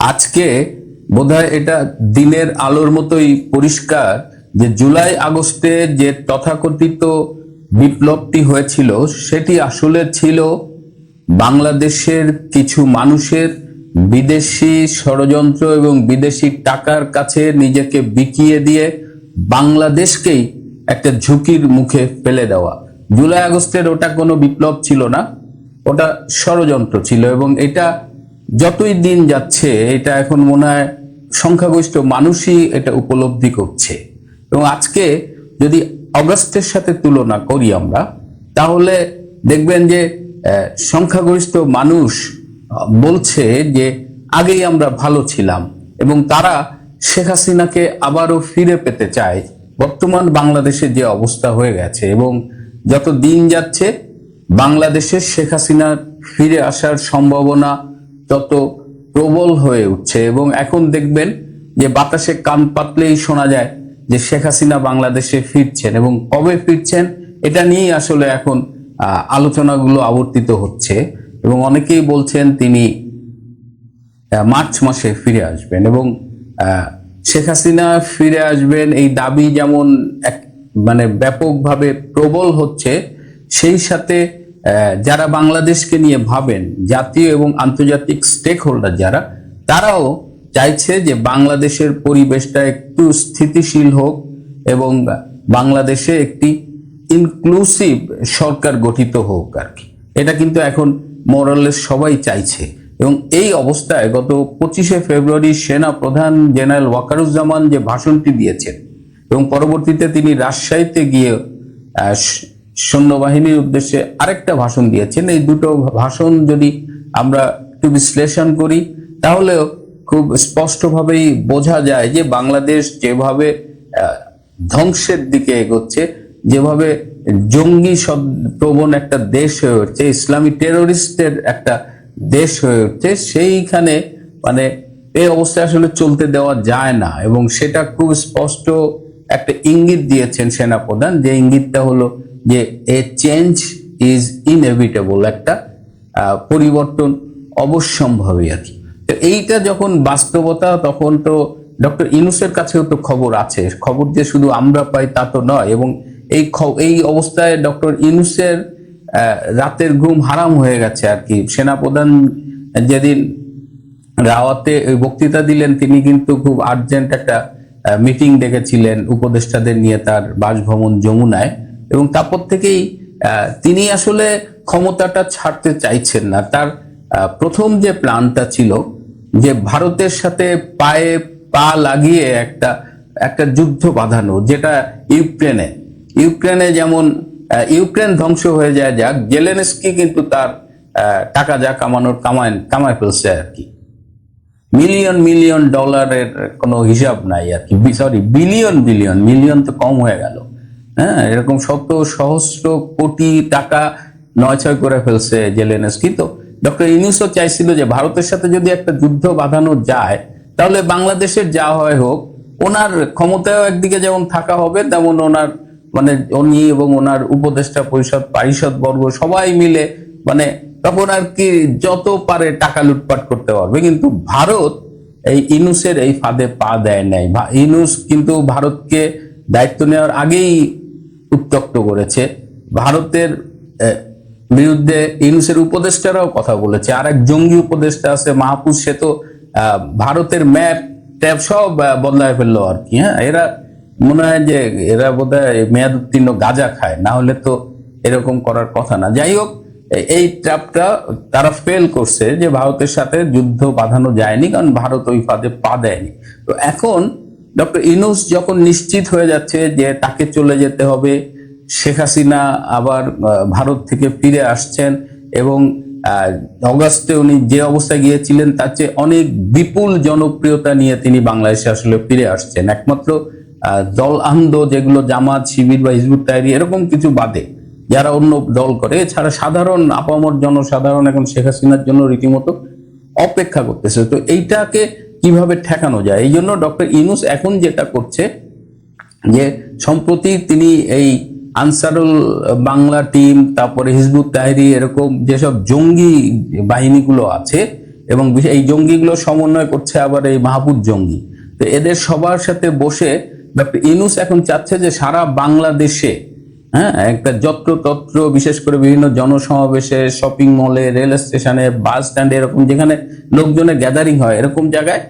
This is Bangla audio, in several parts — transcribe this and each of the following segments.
আজকে বোধহয় এটা দিনের আলোর মতোই পরিষ্কার যে জুলাই আগস্টে যে তথাকথিত বিপ্লবটি হয়েছিল, সেটি আসলে ছিল বাংলাদেশের কিছু মানুষের বিদেশি ষড়যন্ত্র এবং বিদেশি টাকার কাছে নিজেকে বিকিয়ে দিয়ে বাংলাদেশকেই একটা ঝুঁকির মুখে ফেলে দেওয়া। জুলাই আগস্টের ওটা কোনো বিপ্লব ছিল না, ওটা ষড়যন্ত্র ছিল এবং এটা যতই দিন যাচ্ছে, এটা এখন মনে হয় সংখ্যাগরিষ্ঠ মানুষই এটা উপলব্ধি করছে। এবং আজকে যদি অগস্টের সাথে তুলনা করি আমরা, তাহলে দেখবেন যে সংখ্যাগরিষ্ঠ মানুষ বলছে যে, আগেই আমরা ভালো ছিলাম এবং তারা শেখ হাসিনাকে আবারও ফিরে পেতে চায়। বর্তমান বাংলাদেশের যে অবস্থা হয়ে গেছে এবং যত দিন যাচ্ছে, বাংলাদেশের শেখ হাসিনা ফিরে আসার সম্ভাবনা তত প্রবল হয়ে উঠছে এবং এখন দেখবেন যে বাতাসে কান পাতলেই শোনা যায় যে শেখ হাসিনা বাংলাদেশে ফিরছেন এবং কবে ফিরছেন, এটা নিয়েই আসলে এখন আলোচনাগুলো আবর্তিত হচ্ছে এবং অনেকেই বলছেন তিনি মার্চ মাসে ফিরে আসবেন এবং শেখ হাসিনা ফিরে আসবেন, এই দাবি যেমন এক মানে ব্যাপকভাবে প্রবল হচ্ছে, সেই সাথে যারা বাংলাদেশকে নিয়ে ভাবেন, জাতীয় এবং আন্তর্জাতিক স্টেক হোল্ডার যারা, তারাও চাইছে যে বাংলাদেশের পরিবেশটা একটু স্থিতিশীল হোক এবং বাংলাদেশে একটি ইনক্লুসিভ সরকার গঠিত হোক আর কি। এটা কিন্তু এখন মোরালের সবাই চাইছে। এবং এই অবস্থায় গত পঁচিশে ফেব্রুয়ারি সেনা প্রধান জেনারেল ওয়াকারুজ্জামান যে ভাষণটি দিয়েছেন, এবং পরবর্তীতে তিনি রাজশাহীতে গিয়ে সৈন্যবাহিনীর উদ্দেশ্যে আরেকটা ভাষণ দিয়েছেন। এই দুটো ভাষণ যদি আমরা একটু বিশ্লেষণ করি, তাহলেও খুব স্পষ্টভাবেই বোঝা যায় যে বাংলাদেশ যেভাবে ধ্বংসের দিকে এগোচ্ছে, যেভাবে জঙ্গি প্রবণ একটা দেশ হয়ে উঠছে, ইসলামী টেরোরিস্টের একটা দেশ হয়ে উঠছে, সেইখানে মানে এই অবস্থায় আসলে চলতে দেওয়া যায় না। এবং সেটা খুব স্পষ্ট একটা ইঙ্গিত দিয়েছেন সেনাপ্রধান, যে ইঙ্গিতটা হলো যে এ চেঞ্জ ইজ ইনএভিটেবল একটা পরিবর্তন অবশ্যম্ভাবী আর কি। তো এইটা যখন বাস্তবতা, তখন তো ডক্টর ইনুসের কাছেও তো খবর আছে। খবর যে শুধু আমরা পাই তা তো নয়, এবং এই এই অবস্থায় ডক্টর ইনুসের রাতের ঘুম হারাম হয়ে গেছে আর কি। সেনাপ্রধান যেদিন রাওয়াতে বক্তৃতা দিলেন, তিনি কিন্তু খুব আর্জেন্ট একটা মিটিং ডেকেছিলেন উপদেষ্টাদের নিয়ে তার বাসভবন যমুনায়। এবং তারপর থেকেই তিনি আসলে ক্ষমতাটা ছাড়তে চাইছেন না। তার প্রথম যে প্ল্যানটা ছিল যে ভারতের সাথে পায়ে পা লাগিয়ে একটা একটা যুদ্ধ বাঁধানো, যেটা ইউক্রেনে। ইউক্রেনে যেমন ইউক্রেন ধ্বংস হয়ে যায়, যাক, জেলেনস্কি কিন্তু তার টাকা যা কামানোর কামায় কামায় ফেলছে আর কি। মিলিয়ন মিলিয়ন ডলারের কোনো হিসাব নাই আর কি। সরি বিলিয়ন বিলিয়ন, মিলিয়ন তো কম হয়ে গেল। হ্যাঁ এরকম শত সহস্র কোটি টাকা নয় ছয় করে ফেলছে জেলেনস্কি। তো ডক্টর ইউনুসও চাইছিল যে ভারতের সাথে যদি একটা যুদ্ধ বাঁধানো যায়, তাহলে বাংলাদেশের যা হয় হোক, ওনার ক্ষমতায়ও একদিকে যেমন থাকা হবে, তেমন ওনার মানে উনি এবং ওনার উপদেষ্টা পরিষদ, পারিষদ বর্গ সবাই মিলে মানে তখন আর কি যত পারে টাকা লুটপাট করতে পারবে। কিন্তু ভারত এই ইনুসের এই ফাঁদে পা দেয় নাই। ইনুস কিন্তু ভারতকে দায়িত্ব নেওয়ার আগেই উত্তক্ত করেছে। ভারতের বিরুদ্ধে ইনুসের উপদেষ্টারাও কথা বলেছে। আর এক জঙ্গি উপদেষ্টা আছে, মাহফুজ, সে তো ভারতের ম্যাপ, ট্যাপ সব বদলায় ফেলল আর কি হ্যাঁ? এরা মনে হয় যে, এরা বোধহয় মেয়াদ উত্তীর্ণ গাঁজা খায়, না হলে তো এরকম করার কথা না। যাই হোক এই ট্র্যাপটা তারা ফেল করছে যে ভারতের সাথে যুদ্ধ বাঁধানো যায়নি, কারণ ভারত ওই ফাঁদে পা দেয়নি। তো এখন ডক্টর ইনুস যখন নিশ্চিত হয়ে যাচ্ছে যে তাকে চলে যেতে হবে, শেখ হাসিনা আবার ভারত থেকে ফিরে আসছেন এবং অগাস্টে উনি যে অবস্থায় গিয়েছিলেন তার চেয়ে অনেক বিপুল জনপ্রিয়তা নিয়ে তিনি বাংলাদেশে আসলে ফিরে আসছেন। একমাত্র দল আন্দ যেগুলো জামাত, শিবির বা হিজবুত তাইরি এরকম কিছু বাদে। যারা অন্য দল করে, এছাড়া সাধারণ আপামর জনসাধারণ এখন শেখ হাসিনার জন্য রীতিমতো অপেক্ষা করতেছে। তো এইটাকে কীভাবে ঠেকানো যায়? এই জন্য ডক্টর ইনুস এখন যেটা করছে, যে সম্প্রতি তিনি এই আনসারুল বাংলা টিম, তারপরে হিজবুত তাহরি, এরকম যেসব জঙ্গি বাহিনীগুলো আছে, এবং এই জঙ্গিগুলো সমন্বয় করছে আবার এই মাহবুব জঙ্গি। তো এদের সবার সাথে বসে ডক্টর ইনুস এখন চাচ্ছে যে সারা বাংলাদেশে হ্যাঁ একটা যত্র তত্র বিশেষ করে বিভিন্ন জনসমাবেশে শপিং মলে রেল স্টেশনে বাস স্ট্যান্ডে এরকম যেখানে লোকজনের গ্যাদারিং হয়, এরকম জায়গায়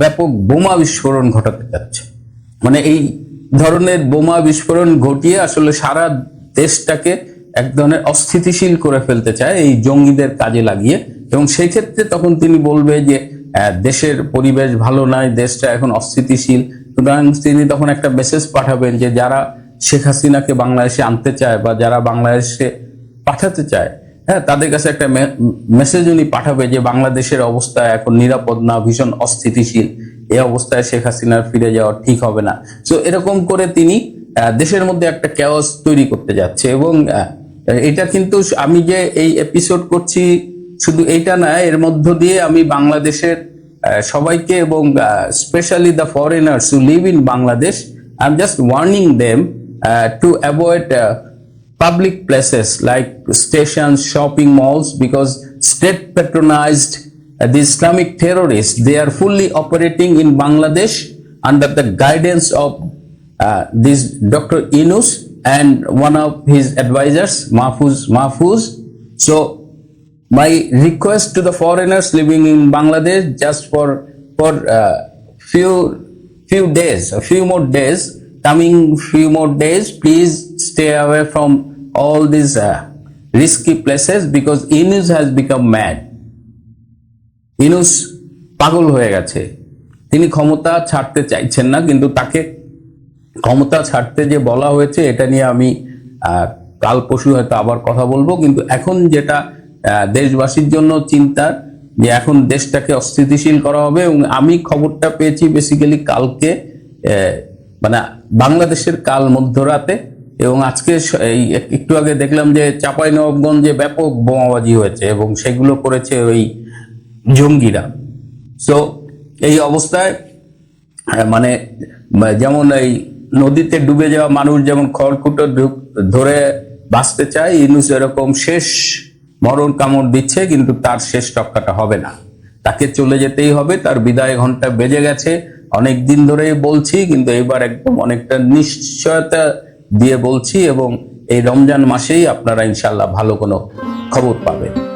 ব্যাপক বোমা বিস্ফোরণ ঘটাতে যাচ্ছে। মানে এই ধরনের বোমা বিস্ফোরণ ঘটিয়ে আসলে সারা দেশটাকে এক ধরনের অস্থিতিশীল করে ফেলতে চায় এই জঙ্গিদের কাজে লাগিয়ে। এবং সেই ক্ষেত্রে তখন তিনি বলবে যে দেশের পরিবেশ ভালো নয় দেশটা এখন অস্থিতিশীল। সুতরাং তিনি তখন একটা মেসেজ পাঠাবেন যে, যারা শেখ হাসিনাকে বাংলাদেশে আনতে চায় বা যারা বাংলাদেশে পাঠাতে চায় হ্যাঁ তাদের কাছে একটা মেসেজ উনি পাঠাবে যে বাংলাদেশের অবস্থা এখন নিরাপদ না, ভীষণ অস্থিতিশীল এই অবস্থায় শেখ হাসিনার ফিরে যাওয়া ঠিক হবে না। তো এরকম করে তিনি দেশের মধ্যে একটা ক্যাওস তৈরি করতে যাচ্ছে এবং এটা কিন্তু আমি যে এই এপিসোড করছি, শুধু এইটা না, এর মধ্য দিয়ে আমি বাংলাদেশের সবাইকে এবং specially the foreigners who live in Bangladesh I am just warning them Uh, to avoid uh, public places like stations, shopping malls because state patronized uh, the Islamic terrorists, they are fully operating in Bangladesh under the guidance of uh, this Dr. Inus and one of his advisors, Mahfuz Mahfuz. So my request to the foreigners living in Bangladesh just for for uh, few few days, a few more days, coming few more days, please stay away from all these uh, risky places because Inus has become mad. Inus পাগল হয়ে গেছে তিনি ক্ষমতা ছাড়তে চাইছেন না কিন্তু তাকে ক্ষমতা ছাড়তে যে বলা হয়েছে এটা নিয়ে আমি কাল পশু হয়তো আবার কথা বলব কিন্তু এখন যেটা দেশবাসীর জন্য চিন্তার যে এখন দেশটাকে অস্থিতিশীল করা হবে এবং আমি খবরটা পেয়েছি বেসিক্যালি কালকে মানে বাংলাদেশের কাল মধ্যরাতে এবং আজকে এই একটু আগে দেখলাম যে চাপাই নবাবগঞ্জে ব্যাপক বোমাবাজি হয়েছে এবং সেগুলো করেছে ওই জঙ্গিরা। সো এই অবস্থায় মানে যেমন এই নদীতে ডুবে যাওয়া মানুষ যেমন খড়কুটো ধরে বাঁচতে চায়, ইনুস এরকম শেষ মরণ কামড় দিচ্ছে, কিন্তু তার শেষ রক্ষাটা হবে না। তাকে চলে যেতেই হবে, তার বিদায় ঘণ্টা বেজে গেছে। অনেক দিন ধরেই বলছি কিন্তু এবার একদম অনেকটা নিশ্চয়তা দিয়ে বলছি এবং এই রমজান মাসেই আপনারা ইনশাল্লাহ ভালো কোনো খবর পাবেন।